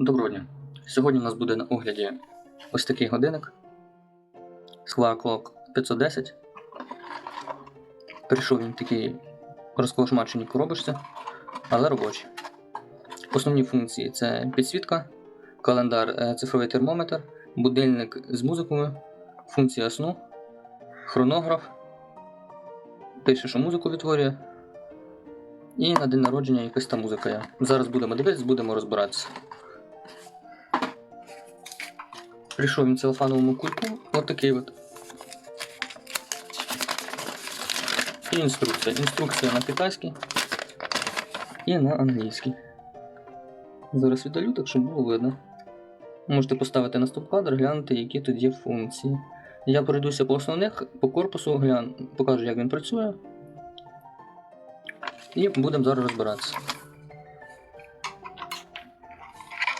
Доброго дня. Сьогодні у нас буде на огляді ось такий годинник Clock 510. Прийшов він такий розколошмаченій коробочці, але робочий. Основні функції це підсвітка, календар, е, цифровий термометр, будильник з музикою, функція сну, хронограф, пише, що музику відтворює. І на день народження якась там музика є. Зараз будемо дивитися, будемо розбиратися. Прийшов він в целофановому кульку, от такий от. І інструкція. Інструкція на китайській і на англійській. Зараз віддалю, так щоб було видно. Можете поставити на стоп-кадр, глянути, які тут є функції. Я пройдуся по основних, по корпусу, гляну, покажу, як він працює. І будемо зараз розбиратися.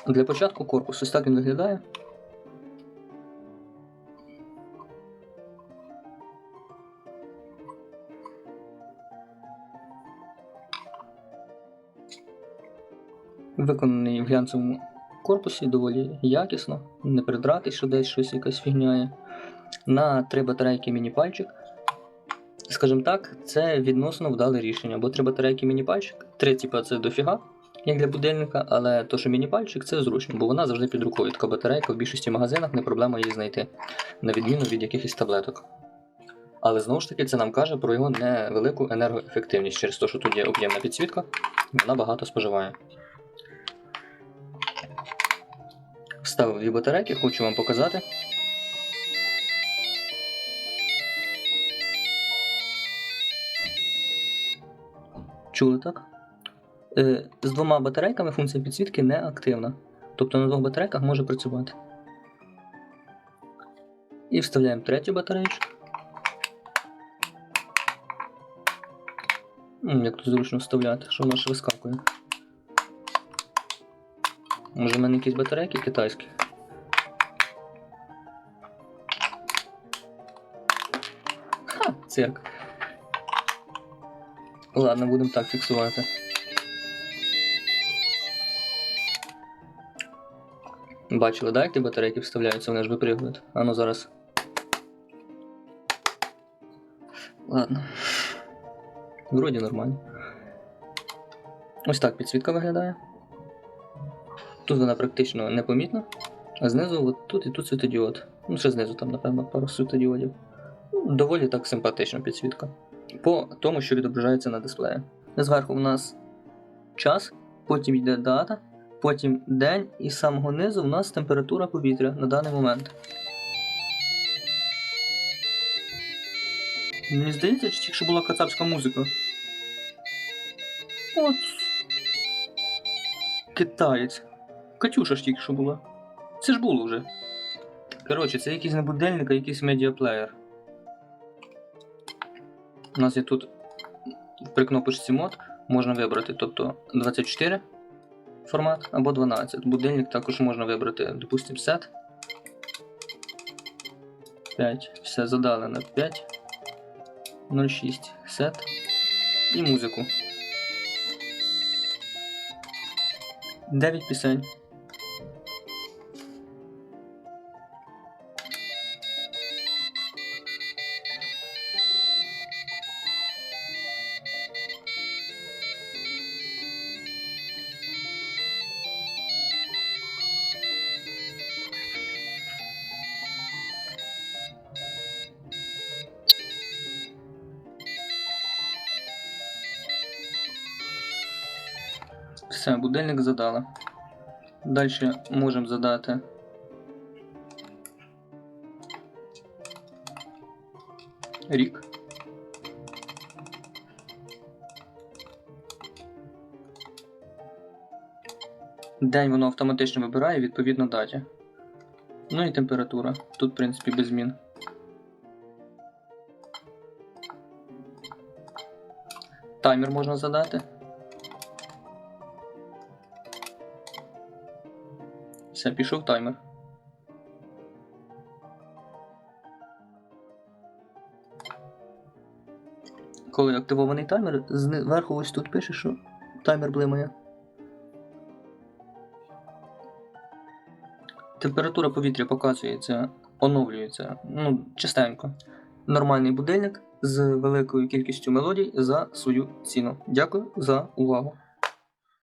Для початку корпус. Ось так він виглядає. Виконаний в глянцевому корпусі доволі якісно, не придратись, що десь щось якась фігня є. На три батарейки міні-пальчик. Скажімо так, це відносно вдале рішення, бо три батарейки міні-пальчик, три типа це дофіга, як для будильника, але то, що міні-пальчик, це зручно, бо вона завжди під рукою. Така батарейка в більшості магазинах не проблема її знайти, на відміну від якихось таблеток. Але знову ж таки це нам каже про його невелику енергоефективність через те, що тут є об'ємна підсвітка, вона багато споживає. Вставив дві батарейки, хочу вам показати. Чули так? Е, з двома батарейками функція підсвітки не активна. Тобто на двох батарейках може працювати. І вставляємо третю батареєчку. Як тут зручно вставляти, що воно ж вискакує. Може в мене якісь батарейки китайські? Ха, цирк. Ладно, будемо так фіксувати. Бачили, да, як ті батарейки вставляються, вони ж випригують. А ну зараз. Ладно. Вроді нормально. Ось так підсвітка виглядає. Тут вона практично непомітна, а знизу от тут і тут світодіод. Ну, ще знизу там, напевно, пару світодіодів. Ну, Доволі так симпатична підсвітка. По тому, що відображається на дисплеї. Зверху у нас час, потім йде дата, потім день, і з самого низу у нас температура повітря на даний момент. Мені здається, чи тільки була кацапська музика. От. Китаєць. Катюша ж тільки що була. Це ж було вже. Коротше, це якийсь не будильник, а якийсь медіаплеєр. У нас є тут при кнопочці мод можна вибрати, тобто 24 формат або 12. Будильник також можна вибрати, допустимо, set. 5. Все задали на 5. 06 set. І музику. 9 пісень. Все, будильник задали. Далі можемо задати. Рік. День воно автоматично вибирає відповідно даті. Ну і температура. Тут, в принципі, без змін. Таймер можна задати. Все, пішов таймер. Коли активований таймер, зверху ось тут пише, що таймер блимає. Температура повітря показується, оновлюється ну, частенько. Нормальний будильник з великою кількістю мелодій за свою ціну. Дякую за увагу.